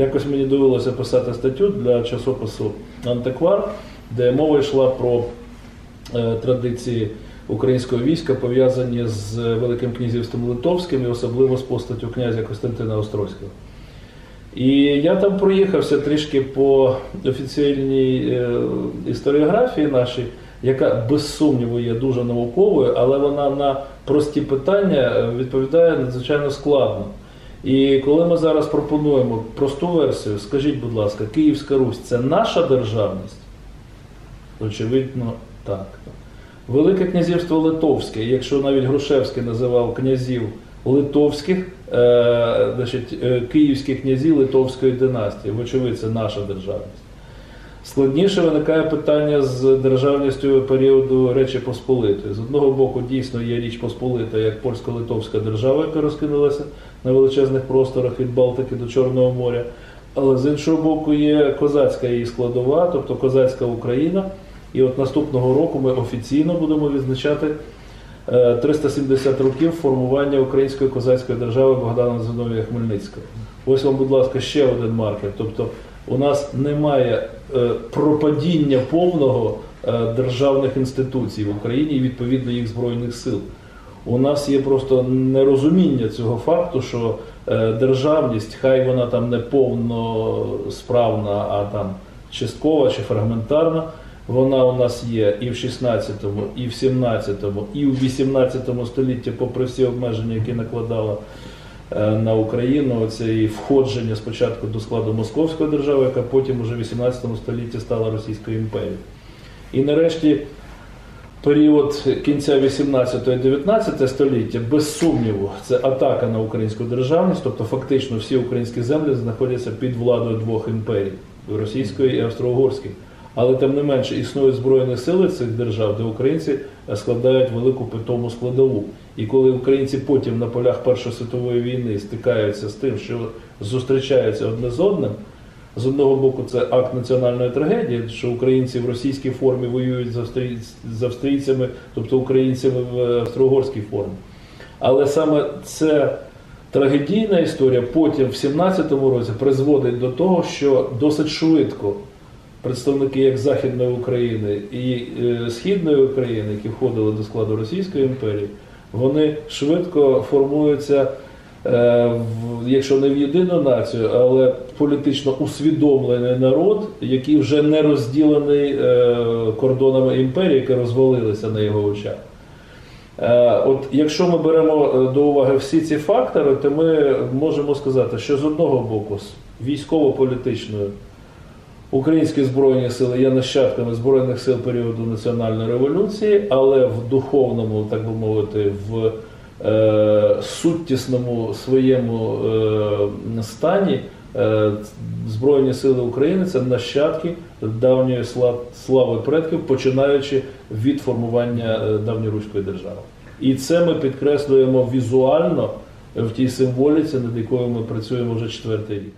якось мені довелося писати статтю для часопису Антиквар, де мова йшла про е, традиції українського війська, пов'язані з Великим князівством Литовським і особливо з постаттю князя Костянтина Острозького. І я там проїхався трішки по офіційній е, історіографії нашій, яка без сумніву є дуже науковою, але вона на прості питання е, відповідає надзвичайно складно. І коли ми зараз пропонуємо просту версію, скажіть, будь ласка, Київська Русь це наша державність? Очевидно, так. Велике князівство Литовське, якщо навіть Грушевський називав князів литовських, е, значить, київських київські князі Литовської династії, вочевидь, це наша державність. Складніше виникає питання з державністю періоду Речі Посполитої. З одного боку, дійсно є Річ Посполита як польсько-литовська держава, яка розкинулася на величезних просторах від Балтики до Чорного моря. Але з іншого боку, є козацька її складова, тобто козацька Україна. І от наступного року ми офіційно будемо відзначати е, 370 років формування української козацької держави Богдана Зиновія Хмельницького. Ось вам, будь ласка, ще один маркер. Тобто у нас немає е, пропадіння повного е, державних інституцій в Україні і відповідно їх збройних сил. У нас є просто нерозуміння цього факту, що е, державність, хай вона там не повносправна, а там часткова чи фрагментарна, вона у нас є і в 16-му, і в 17-му, і в 18 столітті, попри всі обмеження, які накладала на Україну, це і входження спочатку до складу Московської держави, яка потім уже в 18 столітті стала Російською імперією. І нарешті період кінця 18-19 століття, без сумніву, це атака на українську державність, тобто фактично всі українські землі знаходяться під владою двох імперій російської і австро-угорської. Але тим не менше існують збройні сили цих держав, де українці складають велику питому складову. І коли українці потім на полях Першої світової війни стикаються з тим, що зустрічаються одне з одним, з одного боку, це акт національної трагедії, що українці в російській формі воюють з, австрій... з австрійцями, тобто українцями в австро-угорській формі. Але саме це трагедійна історія потім в 17-му році призводить до того, що досить швидко представники як Західної України і е, Східної України, які входили до складу Російської імперії, вони швидко формуються, е, якщо не в єдину націю, але політично усвідомлений народ, який вже не розділений е, кордонами імперії, які розвалилися на його очах. От якщо ми беремо до уваги всі ці фактори, то ми можемо сказати, що з одного боку, з військово-політичною, українські збройні сили є нащадками збройних сил періоду національної революції, але в духовному, так би мовити, в е, суттісному своєму е, стані е, Збройні сили України це нащадки давньої слави предків, починаючи від формування е, давньоруської держави. І це ми підкреслюємо візуально в тій символіці, над якою ми працюємо вже четвертий рік.